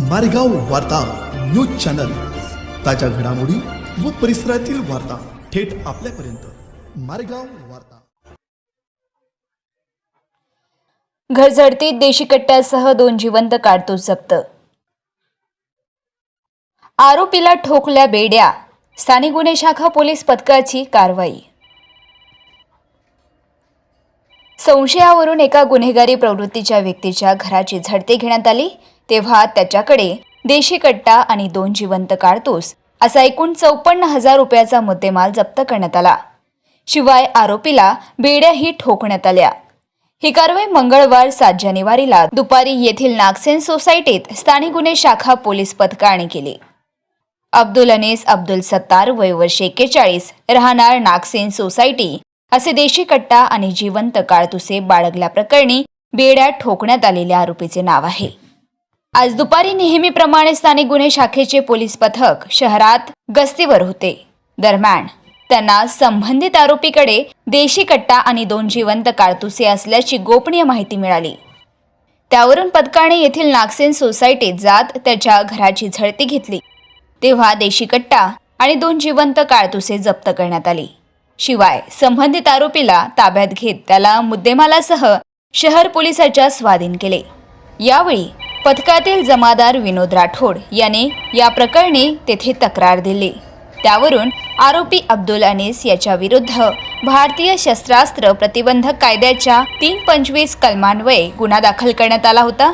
मारेगाव वार्ता news channel. ताज्या घडामोडी व परिसरातील वार्ता थेट आपल्यापर्यंत. मारेगाव वार्ता. घर झडतीत देशी कट्ट्यासह दोन जिवंत काढतूस जप्त. आरोपीला ठोकल्या बेड्या. स्थानिक गुन्हे शाखा पोलीस पथकाची कारवाई. संशयावरून एका गुन्हेगारी प्रवृत्तीच्या व्यक्तीच्या घराची झडती घेण्यात आली. तेव्हा त्याच्याकडे देशी कट्टा आणि दोन जिवंत काडतूस असा एकूण चौपन्न हजार रुपयाचा मुद्देमाल जप्त करण्यात आला. शिवाय आरोपीला बेड्याही ठोकण्यात आल्या. ही कारवाई मंगळवार सात जानेवारीला दुपारी येथील नागसेन सोसायटीत स्थानिक गुन्हे शाखा पोलीस पथकाने केली. अब्दुल अनेस अब्दुल सत्तार वय वर्ष एक्केचाळीस राहणार नागसेन सोसायटी असे देशी कट्टा आणि जिवंत काळतुसे बाळगल्याप्रकरणी बेड्या ठोकण्यात आलेल्या आरोपीचे नाव आहे. आज दुपारी नेहमीप्रमाणे स्थानिक गुन्हे शाखेचे पोलीस पथक शहरात गस्तीवर होते. दरम्यान त्यांना संबंधित आरोपीकडे देशी कट्टा आणि दोन जिवंत काळतुसे असल्याची गोपनीय माहिती मिळाली. त्यावरून पथकाने येथील नागसेन सोसायटीत जात त्याच्या घराची झडती घेतली. तेव्हा देशी कट्टा आणि दोन जिवंत काळतुसे जप्त करण्यात आली. शिवाय संबंधित आरोपीला ताब्यात घेत त्याला मुद्देमालासह शहर पोलिसाच्या स्वाधीन केले. यावेळी पथकातील जमादार विनोद राठोड याने या प्रकरणी तेथे तक्रार दिली. त्यावरून आरोपी अब्दुल अनीस याच्या विरुद्ध भारतीय शस्त्रास्त्र प्रतिबंधक कायद्याच्या तीन पंचवीस कलमान्वये गुन्हा दाखल करण्यात आला होता.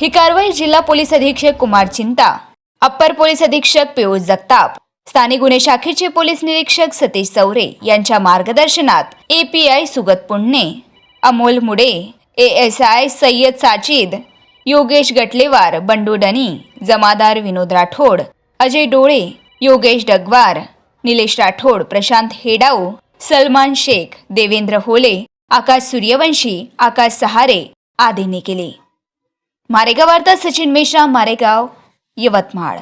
ही कारवाई जिल्हा पोलीस अधीक्षक कुमार चिंता अप्पर पोलीस अधीक्षक पियुष जगताप स्थानिक गुन्हे शाखेचे पोलीस निरीक्षक सतीश चौरे यांच्या मार्गदर्शनात एपीआय सुगत पुण्णे अमोल मुडे एएसआय सय्यद साचिद योगेश गटलेवार बंडू डनी जमादार विनोद राठोड अजय डोळे योगेश डगवार निलेश राठोड प्रशांत हेडाऊ सलमान शेख देवेंद्र होले आकाश सूर्यवंशी आकाश सहारे आदींनी केले. मारेगाव वार्ता सचिन मेश्राम मारेगाव यवतमाळ.